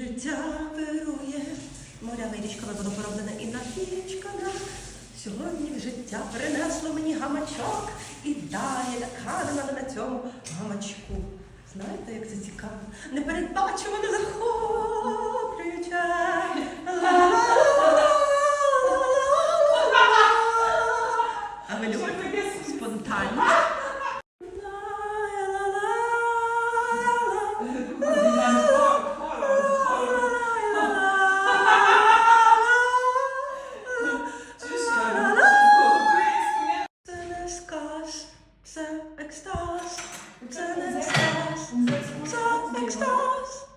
Життя вирує, морями річками було пороблена і на напічкана. Сьогодні життя принесло мені гамачок і далі накадена на цьому гамачку. Знаєте, як це цікаво? Непередбачувано захоплююче. А ви любите? Thanks, stars.